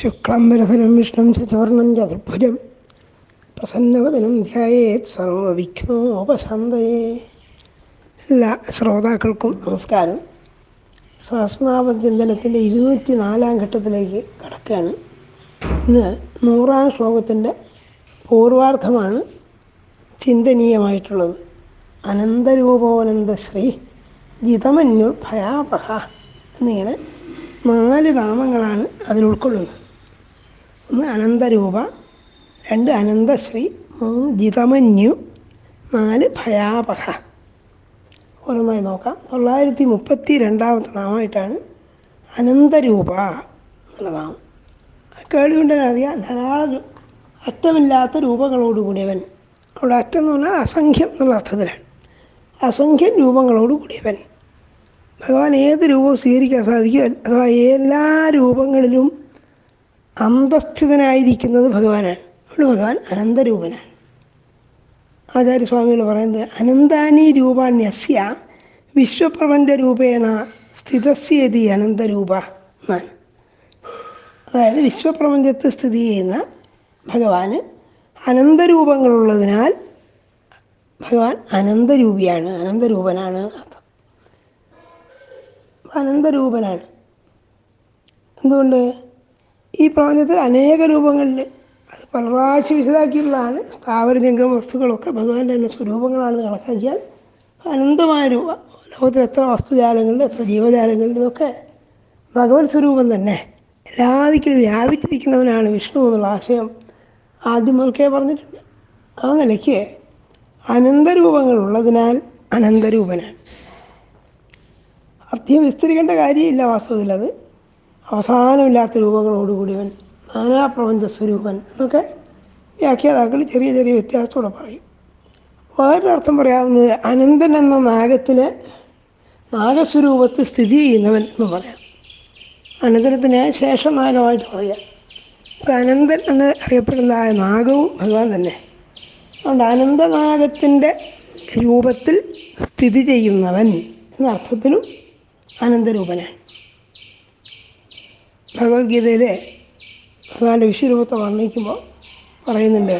ശുക്ലംബരധരം വിഷ്ണു ചതുർണം ചതുർഭുജം പ്രസന്നവദനം ധ്യായേത് സർവവിഘ്നോപശാന്തയേ. എല്ലാ ശ്രോതാക്കൾക്കും നമസ്കാരം. സഹസ്രാപചിന്തനത്തിന്റെ ഇരുന്നൂറ്റി നാലാം ഘട്ടത്തിലേക്ക് കടക്കുകയാണ്. ഇന്ന് നൂറാം ശ്ലോകത്തിന്റെ പൂർവാർത്ഥമാണ് ചിന്തനീയമായിട്ടുള്ളത്. അനന്തരൂപോനന്ദശ്രീ ജിതമന്യുർ ഭയാപഹ എന്നിങ്ങനെ നാല് നാമങ്ങളാണ് അതിൽ ഉൾക്കൊള്ളുന്നത്. ഒന്ന് അനന്തരൂപ രണ്ട് അനന്തശ്രീ മൂന്ന് ജിതമന്യു നാല് ഭയാപഹ ഓരോന്നായി നോക്കാം. തൊള്ളായിരത്തി മുപ്പത്തി രണ്ടാമത്തെ നാമമായിട്ടാണ് അനന്തരൂപ എന്നുള്ള നാമം. കേൾവി അറിയാം. ധാരാളം അറ്റമില്ലാത്ത രൂപങ്ങളോടുകൂടിയവൻ അവിടെ അറ്റം എന്ന് പറഞ്ഞാൽ അസംഖ്യം എന്നുള്ള അർത്ഥത്തിലാണ്. അസംഖ്യം രൂപങ്ങളോട് കൂടിയവൻ. ഭഗവാൻ ഏത് രൂപവും സ്വീകരിക്കാൻ സാധിക്കും അഥവാ എല്ലാ രൂപങ്ങളിലും അന്തസ്ഥിതനായിരിക്കുന്നത് ഭഗവാനാണ്. അതുകൊണ്ട് ഭഗവാൻ അനന്തരൂപനാണ്. ആചാര്യസ്വാമികൾ പറയുന്നത് അനന്താനി രൂപാണ്യസ്യ വിശ്വപ്രപഞ്ച രൂപേണ സ്ഥിതസ്യതി അനന്തരൂപ എന്നാണ്. അതായത് വിശ്വപ്രപഞ്ചത്ത് സ്ഥിതി ചെയ്യുന്ന ഭഗവാന് അനന്തരൂപങ്ങളുള്ളതിനാൽ ഭഗവാൻ അനന്തരൂപിയാണ് അനന്തരൂപനാണ് അർത്ഥം. അനന്തരൂപനാണ്. എന്തുകൊണ്ട്? ഈ പ്രപഞ്ചത്തിൽ അനേക രൂപങ്ങളിൽ അത് പല പ്രാവശ്യം വിശദാക്കിയിട്ടുള്ളതാണ് സ്ഥാവര ജംഗമ വസ്തുക്കളൊക്കെ ഭഗവാന്റെ തന്നെ സ്വരൂപങ്ങളാണെന്ന് കണക്കാക്കിയാൽ അനന്തമായ രൂപ. ലോകത്തിൽ എത്ര വസ്തുജാലങ്ങളുണ്ട് എത്ര ജീവജാലങ്ങളുണ്ട് ഇതൊക്കെ ഭഗവത് സ്വരൂപം തന്നെ. എല്ലാ ദിക്കിലും വ്യാപിച്ചിരിക്കുന്നവനാണ് വിഷ്ണു എന്നുള്ള ആശയം ആദ്യം മുതൽക്കേ പറഞ്ഞിട്ടുണ്ട്. ആ നിലയ്ക്ക് അനന്തരൂപങ്ങളുള്ളതിനാൽ അനന്തരൂപനാണ്. അധികം വിസ്തരിക്കേണ്ട കാര്യമില്ല വാസ്തവത്തിൽ അത്. അവസാനമില്ലാത്ത രൂപങ്ങളോടുകൂടിയവൻ നാനാപ്രപഞ്ച സ്വരൂപൻ എന്നൊക്കെ വ്യാഖ്യാതാക്കൾ ചെറിയ ചെറിയ വ്യത്യാസത്തോടെ പറയും. വേറൊരർത്ഥം പറയാവുന്നത് അനന്തൻ എന്ന നാഗത്തിന് നാഗസ്വരൂപത്തിൽ സ്ഥിതി ചെയ്യുന്നവൻ എന്ന് പറയാം. അനന്തരത്തിന് ശേഷനാഗമായിട്ട് പറയാം. ഇപ്പം അനന്തൻ എന്ന് അറിയപ്പെടുന്ന ആ നാഗവും ഭഗവാൻ തന്നെ. അതുകൊണ്ട് അനന്തനാഗത്തിന്റെ രൂപത്തിൽ സ്ഥിതി ചെയ്യുന്നവൻ എന്ന അർത്ഥത്തിലും അനന്തരൂപനാണ്. ഭഗവത്ഗീതയിലെ ഭഗവാന്റെ വിശ്വരൂപത്തെ വർണിക്കുമ്പോൾ പറയുന്നുണ്ട്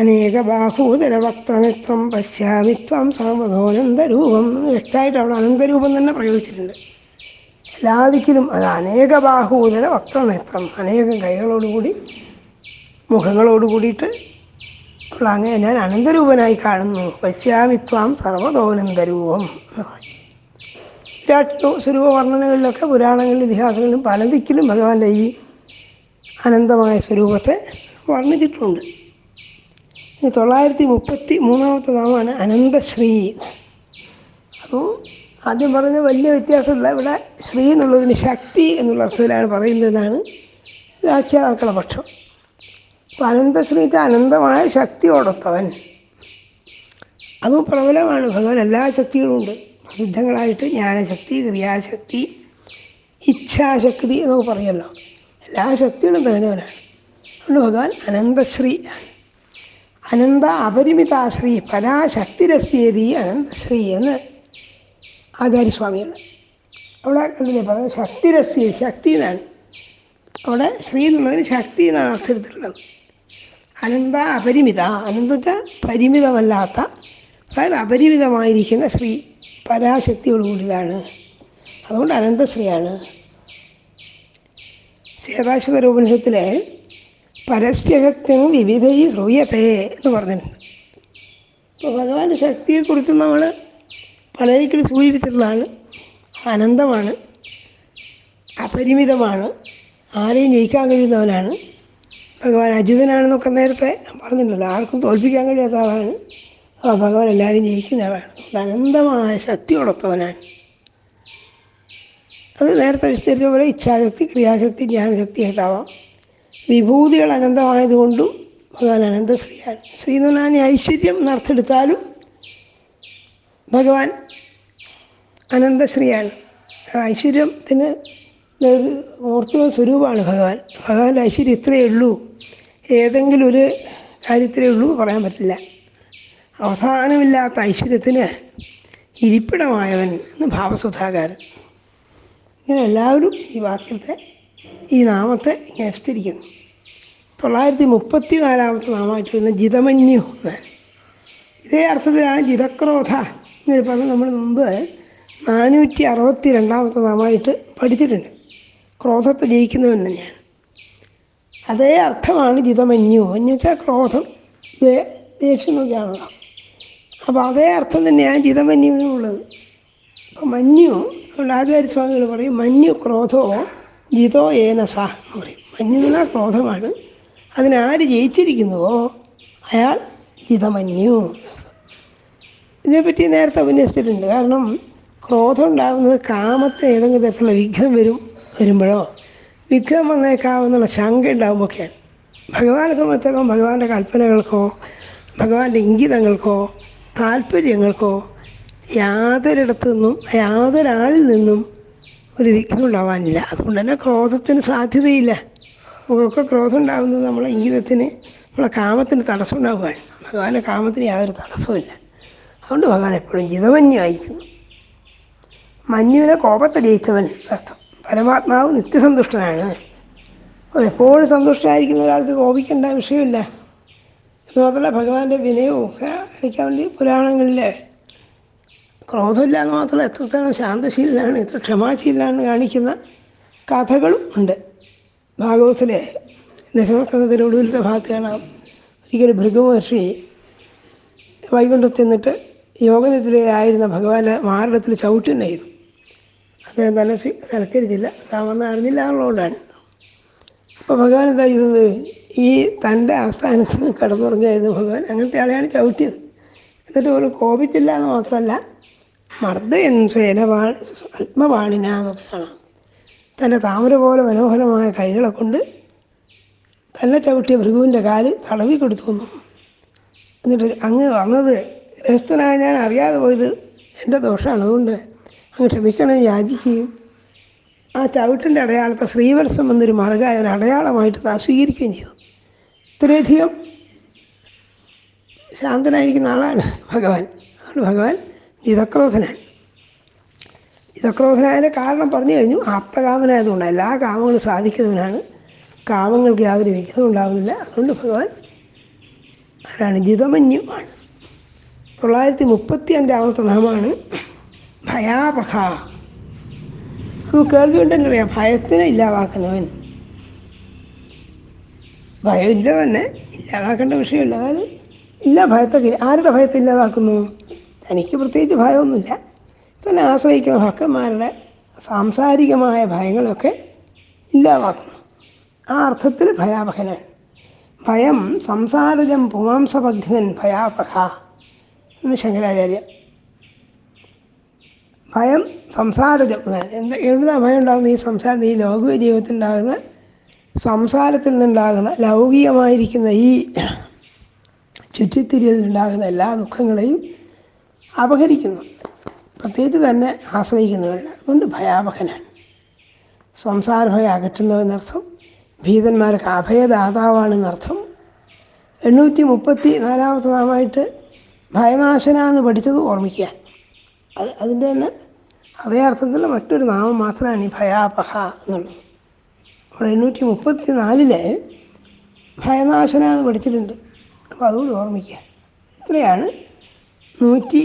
അനേക ബാഹൂതര ഭക്തനിത്വം പശ്യാമിത്വം എന്ന് വ്യക്തമായിട്ട് അവിടെ അനന്തരൂപം തന്നെ പ്രയോഗിച്ചിട്ടുണ്ട്. എല്ലാ ദിക്കിലും അത് അനേക ബാഹൂതര ഭക്തനേത്രം അനേകം കൈകളോടുകൂടി മുഖങ്ങളോട് കൂടിയിട്ട് ഉള്ള അങ്ങനെ ഞാൻ അനന്തരൂപനായി കാണുന്നു. പശ്യാമിത്വാം സർവതോനന്തരൂപം എന്ന് പറയും. വിരാട് സ്വരൂപ വർണനകളിലൊക്കെ പുരാണങ്ങളിലും ഇതിഹാസങ്ങളിലും പല ദിക്കിലും ഭഗവാന്റെ ഈ അനന്തമായ സ്വരൂപത്തെ വർണിച്ചിട്ടുണ്ട്. ഇനി തൊള്ളായിരത്തി മുപ്പത്തി മൂന്നാമത്തെ നാമമാണ് അനന്തശ്രീ. അപ്പോൾ ആദ്യം പറഞ്ഞ വലിയ വ്യത്യാസമില്ല. ഇവിടെ ശ്രീ എന്നുള്ളതിന് ശക്തി എന്നുള്ള അർത്ഥത്തിലാണ് പറയുന്നതെന്നാണ് വ്യാഖ്യാതാക്കളുടെ പക്ഷം. അപ്പോൾ അനന്തശ്രീക്ക് അനന്തമായ ശക്തിയോടൊത്തവൻ. അതും പ്രബലമാണ്. ഭഗവാൻ എല്ലാ ശക്തികളും ഉണ്ട്. പ്രസിദ്ധങ്ങളായിട്ട് ജ്ഞാനശക്തി ക്രിയാശക്തി ഇച്ഛാശക്തി എന്നൊക്കെ പറയുമല്ലോ എല്ലാ ശക്തികളും തികഞ്ഞവനാണ് അതുകൊണ്ട് ഭഗവാൻ അനന്തശ്രീ അനന്ത അപരിമിതാശ്രീ പരാശക്തിരസ്യേതി അനന്തശ്രീ എന്ന് ആചാര്യസ്വാമികൾ അവിടെ കണ്ടില്ലേ പറയുന്നത് ശക്തിരസ്യ ശക്തി എന്നാണ്. അവിടെ ശ്രീ എന്നുള്ളതിന് ശക്തി എന്നാണ് അർത്ഥത്തിലുള്ളത് അനന്ത അപരിമിത അനന്തത പരിമിതമല്ലാത്ത അതായത് അപരിമിതമായിരിക്കുന്ന ശ്രീ പരാശക്തിയോടുകൂടിയതാണ്. അതുകൊണ്ട് അനന്തശ്രീയാണ്. ചേതാശ്വതര പരസ്യശക്തി വിവിധ ഈ ശ്രൂയത്തെ എന്ന് പറഞ്ഞിട്ടുണ്ട്. അപ്പോൾ ഭഗവാന്റെ ശക്തിയെക്കുറിച്ച് നമ്മൾ പലരിക്കലും സൂചിപ്പിച്ചിട്ടുള്ളതാണ്. അനന്തമാണ് അപരിമിതമാണ് ആരെയും ജയിക്കാൻ കഴിയുന്നവനാണ്. ഭഗവാൻ അജിതനാണെന്നൊക്കെ നേരത്തെ പറഞ്ഞിട്ടുണ്ടല്ലോ ആർക്കും തോൽപ്പിക്കാൻ കഴിയാത്ത ആളാണ്. ആ ഭഗവാൻ എല്ലാവരും ജയിക്കുന്ന ആളാണ് അനന്തമായ ശക്തിയോടൊത്തവനാണ് അത് നേരത്തെ വിസ്തരിച്ച പോലെ ഇച്ഛാശക്തി ക്രിയാശക്തി ജ്ഞാനശക്തി ആയിട്ടാവാം വിഭൂതികൾ അനന്തമായതുകൊണ്ടും ഭഗവാൻ അനന്തശ്രീയാണ്. ശ്രീ എന്ന് പറഞ്ഞാൽ ഐശ്വര്യം എന്നർത്ഥെടുത്താലും ഭഗവാൻ അനന്തശ്രീയാണ്. ഐശ്വര്യത്തിന് ഒരു മൂർത്തിമ സ്വരൂപമാണ് ഭഗവാൻ. ഭഗവാന്റെ ഐശ്വര്യം ഇത്രയേ ഉള്ളൂ. ഏതെങ്കിലും ഒരു കാര്യത്തിലേ ഉള്ളൂ പറയാൻ പറ്റില്ല. അവസാനമില്ലാത്ത ഐശ്വര്യത്തിന് ഇരിപ്പിടമായവൻ എന്ന് ഭാവസുധാകാരൻ. ഇങ്ങനെ എല്ലാവരും ഈ വാക്യത്തെ ഈ നാമത്തെ ഇങ്ങനെ വിസ്തരിക്കുന്നു. തൊള്ളായിരത്തി മുപ്പത്തി നാലാമത്തെ നാമമായിട്ട് വരുന്ന ജിതമന്യു എന്നാണ്. ഇതേ അർത്ഥത്തിലാണ് ജിതക്രോധ എന്നൊരു പദം നമ്മൾ മുമ്പ് നാനൂറ്റി അറുപത്തി രണ്ടാമത്തെ നാമമായിട്ട് പഠിച്ചിട്ടുണ്ട്. ക്രോധത്തെ ജയിക്കുന്നവൻ തന്നെയാണ്. അതേ അർത്ഥമാണ് ജിതമന്യു. എന്നുവെച്ചാൽ ക്രോധം. ദേഷ്യം നോക്കിയാണല്ലോ. അപ്പോൾ അതേ അർത്ഥം തന്നെയാണ് ജിതമന്യുവിനുള്ളത്. അപ്പം മഞ്ഞു അതുകൊണ്ട് ആചാര്യസ്വാമികൾ പറയും മഞ്ഞു ക്രോധോ ജിതോ ഏനസ എന്ന് പറയും. മഞ്ഞുവിന ക്രോധമാണ്. അതിനാര് ജയിച്ചിരിക്കുന്നുവോ? അയാൾ ജിതമന്യു. ഇതിനെപ്പറ്റി നേരത്തെ അഭിനയിച്ചിട്ടുണ്ട്. കാരണം ക്രോധം ഉണ്ടാകുന്നത് കാമത്തെ ഏതെങ്കിലും തരത്തിലുള്ള വിഘ്നം വരും വരുമ്പോഴോ? വിഘ്നം വന്നേക്കാവുന്നുള്ള ശങ്ക ഉണ്ടാകുമ്പോഴൊക്കെയാണ് ഭഗവാനെ സംബന്ധിച്ചിടത്തോളം ഭഗവാന്റെ കൽപ്പനകൾക്കോ ഭഗവാന്റെ ഇംഗിതങ്ങൾക്കോ താല്പര്യങ്ങൾക്കോ യാതൊരിടത്തു നിന്നും യാതൊരാളിൽ നിന്നും ഒരു വിഘ്നം ഉണ്ടാവാനില്ല. അതുകൊണ്ട് തന്നെ ക്രോധത്തിന് സാധ്യതയില്ല. നമുക്കൊക്കെ ക്രോധം ഉണ്ടാകുന്നത് നമ്മളെ ഇംഗിതത്തിന് നമ്മളെ കാമത്തിന് തടസ്സം ഉണ്ടാവുകയാണ്. ഭഗവാന്റെ കാമത്തിന് യാതൊരു തടസ്സവുമില്ല അതുകൊണ്ട് ഭഗവാൻ എപ്പോഴും ജിതമന്യായിരിക്കുന്നു മഞ്ഞുവിനെ കോപത്തെ ജയിച്ചവൻ അർത്ഥം പരമാത്മാവ് നിത്യസന്തുഷ്ടനാണ്. എപ്പോഴും സന്തുഷ്ടനായിരിക്കുന്ന ഒരാൾക്ക് കോപിക്കേണ്ട വിഷയമില്ല. മാത്രമല്ല ഭഗവാന്റെ വിനയവും ഒക്കെ കാണിക്കാൻ വേണ്ടി പുരാണങ്ങളിൽ ക്രോധമില്ല എന്ന് മാത്രമല്ല എത്രത്തോളം ശാന്തശീലനാണ് എത്ര ക്ഷമാശീലനാണ് കാണിക്കുന്ന കഥകളും ഉണ്ട്. ഭാഗവത്തിലെ ദശമസ്കന്ധത്തിന്റെ ഒടുവിലത്തെ ഭാഗത്ത് കാണാം ഒരിക്കലും ഭൃഗമഹർഷി വൈകുണ്ഠത്ത് നിന്നിട്ട് യോഗനിദ്രയായിരുന്ന ഭഗവാന്റെ മാരടത്തിൽ ചവിട്ടുണ്ടായിരുന്നു. അദ്ദേഹം തന്നെ സൽക്കരിച്ചില്ല താൻ അറിഞ്ഞില്ല എന്നുള്ളതുകൊണ്ടാണ്. അപ്പോൾ ഭഗവാൻ എന്താ ചെയ്തത്? ഈ തന്റെ ആസ്ഥാനത്ത് നിന്ന് കടന്നുറങ്ങായിരുന്നു ഭഗവാൻ. അങ്ങനത്തെ ആളെയാണ് ചവിട്ടിയത്. എന്നിട്ട് പോലും കോപിച്ചില്ല എന്ന് മാത്രമല്ല മർദ്ദയൻ സ്വേനവാണി ആത്മവാണിന എന്നൊക്കെ കാണാം. തന്റെ താമര പോലെ മനോഹരമായ കൈകളെ കൊണ്ട് തന്നെ ചവിട്ടിയ ഭൃഗുവിന്റെ കാൽ തടവി കൊടുത്തു എന്നും എന്നിട്ട് അങ്ങ് വന്നത് രഹസ്ഥനായ ഞാൻ അറിയാതെ പോയത് എന്റെ ദോഷമാണ്. അതുകൊണ്ട് അങ്ങ് ക്ഷമിക്കണം യാചിക്കുകയും ആ ചവിട്ടിന്റെ അടയാളത്തെ ശ്രീവത്സം എന്നൊരു മറുകായ ഒരു അടയാളമായിട്ട് സ്വീകരിക്കുകയും ചെയ്തു. ഇത്രയധികം ശാന്തനായിരിക്കുന്ന ആളാണ് ഭഗവാൻ. അതുകൊണ്ട് ഭഗവാൻ ജിതക്രോധനാണ് ജിതക്രോധനായതിന്റെ കാരണം പറഞ്ഞു കഴിഞ്ഞു. ആപ്തകാമനായതുകൊണ്ട് എല്ലാ കാമങ്ങളും സാധിക്കുന്നവനാണ്. കാമങ്ങൾക്ക് യാതൊരു വിഘ്നവും ഉണ്ടാകുന്നില്ല അതുകൊണ്ട് ഭഗവാൻ ആരാണ്? ജിതമന്യുമാണ് തൊള്ളായിരത്തി മുപ്പത്തി അഞ്ചാമത്തെ നാമാണ് ഭയാപഹ. അത് കേൾക്കുന്നുണ്ടെന്നറിയാം ഭയത്തിനെ ഇല്ലാതാക്കുന്നവൻ. ഭയമില്ല തന്നെ. ഇല്ലാതാക്കേണ്ട വിഷയമില്ല. അതായത് ഇല്ല ഭയത്തൊക്കെ. ആരുടെ ഭയത്തെ ഇല്ലാതാക്കുന്നു? തനിക്ക് പ്രത്യേകിച്ച് ഭയമൊന്നുമില്ല. തന്നെ ആശ്രയിക്കുന്ന ഭക്തന്മാരുടെ സാംസാരികമായ ഭയങ്ങളൊക്കെ ഇല്ലാതാക്കുന്നു. ആ അർത്ഥത്തിൽ ഭയാപഹനാണ് ഭയം സംസാരജം പുമാംസഭഗ്നൻ ഭയാപഹ എന്ന് ശങ്കരാചാര്യ. ഭയം സംസാരജം. എന്താ എന്താ ഭയം ഉണ്ടാകുന്ന ഈ സംസാരം ഈ ലൗകിക ജീവിതത്തിൽ ഉണ്ടാകുന്ന സംസാരത്തിൽ നിന്നുണ്ടാകുന്ന ലൗകികമായിരിക്കുന്ന ഈ ചുറ്റിത്തിരിയലിലുണ്ടാകുന്ന എല്ലാ ദുഃഖങ്ങളെയും അപഹരിക്കുന്നു. പ്രത്യേകിച്ച് തന്നെ ആശ്രയിക്കുന്നവരുടെ. അതുകൊണ്ട് ഭയാവഹനാണ് സംസാരഭയം അകറ്റുന്നവെന്നർത്ഥം ഭീതന്മാർക്ക് അഭയദാതാവാണെന്നർത്ഥം. എണ്ണൂറ്റി മുപ്പത്തി നാലാമത്തെ നാമായിട്ട് ഭയനാശന എന്ന് പഠിച്ചത് ഓർമ്മിക്കുക അത് അതിന്റെ തന്നെ അതേ അർത്ഥത്തിൽ മറ്റൊരു നാമം മാത്രമാണ് ഈ ഭയാപഹ എന്നുള്ളത്. അവിടെ എണ്ണൂറ്റി മുപ്പത്തി നാലിൽ ഭയനാശന എന്ന് പഠിച്ചിട്ടുണ്ട്. അപ്പോൾ അതുകൂടി ഓർമ്മിക്കുക. ഇത്രയാണ് നൂറ്റി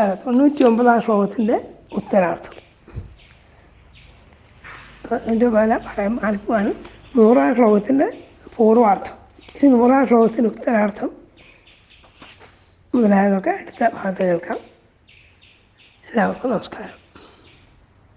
തൊണ്ണൂറ്റി ഒമ്പതാം ശ്ലോകത്തിന്റെ ഉത്തരാർത്ഥം. എന്റെ പല പറയാൻ മാർക്കുമാണ് നൂറാം ശ്ലോകത്തിന്റെ പൂർവാർത്ഥം. ഇനി നൂറാം ശ്ലോകത്തിന്റെ ഉത്തരാർത്ഥം മുതലായതൊക്കെ അടുത്ത ഭാഗത്ത് കേൾക്കാം. എല്ലാവർക്കും നമസ്കാരം.